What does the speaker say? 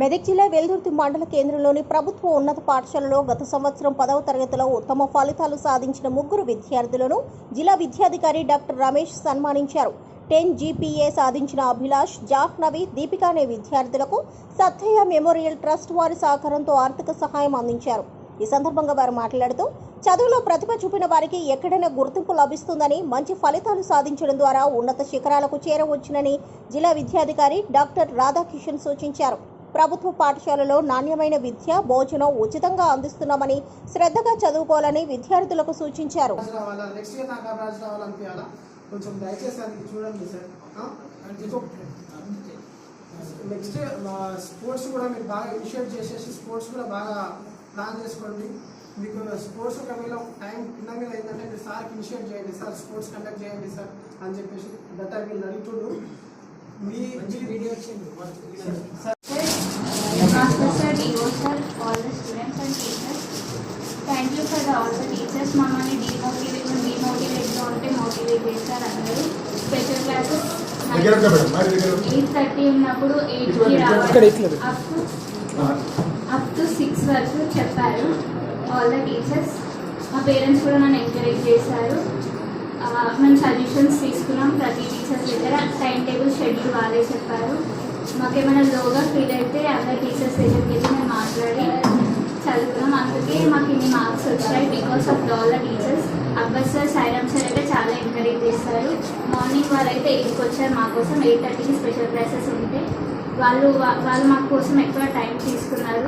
మెదక్ జిల్లా వెల్దుర్తి మండల కేంద్రంలోని ప్రభుత్వ ఉన్నత పాఠశాలలో గత సంవత్సరం పదవ తరగతిలో ఉత్తమ ఫలితాలు సాధించిన ముగ్గురు విద్యార్థులను జిల్లా విద్యాధికారి డాక్టర్ రమేష్ సన్మానించారు. టెన్ జీపీఏ సాధించిన అభిలాష్ జాహ్నవి దీపిక అనే విద్యార్థులకు సత్తయ్య మెమోరియల్ ట్రస్ట్ వారి సహకారంతో ఆర్థిక సహాయం అందించారు. ఈ సందర్భంగా వారు మాట్లాడుతూ చదువులో ప్రతిభ చూపిన వారికి ఎక్కడైనా గుర్తింపు లభిస్తుందని మంచి ఫలితాలు సాధించడం ద్వారా ఉన్నత శిఖరాలకు చేరవచ్చునని జిల్లా విద్యాధికారి డాక్టర్ రాధాకిషన్ సూచించారు. ప్రభుత్వ పాఠశాలలో నాణ్యమైన విద్య భోజనం ఉచితంగా అందిస్తున్నామని శ్రద్ధగా చదువుకోవాలని విద్యార్థులకు సూచించారు. కొంచెం దయచేసి అది చూడండి సార్. నెక్స్ట్ స్పోర్ట్స్ కూడా మీరు బాగా ఇనిషియేట్ చేసేసి స్పోర్ట్స్ కూడా బాగా ప్లాన్ చేసుకోండి. మీకు స్పోర్ట్స్ ఒకవేళ టైం కింద మీద ఏంటంటే మీరు సార్కి ఇనిషియేట్ చేయండి. సార్ స్పోర్ట్స్ కండక్ట్ చేయండి సార్ అని చెప్పేసి దట్ ఐ విల్ నడుతుండు మీ video sir Master sir, DO sir, all the students and teachers. For the all the teachers. మమ్మల్ని డిమోటివేట్ డిమోటివేట్గా ఉంటే మోటివేట్ చేస్తారు అందరూ. స్పెషల్ క్లాసెస్ ఎయిట్ థర్టీ ఉన్నప్పుడు ఎయిట్కి ఇక్కడ ఇట్లా రావాలి అప్ టు సిక్స్ వరకు చెప్పారు ఆల్ ద టీచర్స్ మా పేరెంట్స్ కూడా నన్ను ఎంకరేజ్ చేశారు. ఆ, మేము సజెషన్స్ తీసుకున్నాం ప్రతి టీచర్స్ దగ్గర. టైం టేబుల్ షెడ్యూల్ వాళ్ళే చెప్పారు. మాకేమైనా లోగా ఫీల్ అయితే అందరు టీచర్స్ ఎడ్యుకేషన్ మేము మాట్లాడి చదువుకున్నాం. అందుకే మాకు ఇన్ని మార్క్స్ వచ్చాయి because of all the teachers అబ్బాయి సార్ సాయిరామ్ సార్ అయితే చాలా ఎంకరేజ్ చేస్తారు. మార్నింగ్ వాళ్ళైతే ఎయిట్కి వచ్చారు మా కోసం. ఎయిట్ థర్టీకి స్పెషల్ క్లాసెస్ ఉంటే వాళ్ళు వాళ్ళు మా కోసం ఎక్కువ టైం తీసుకున్నారు.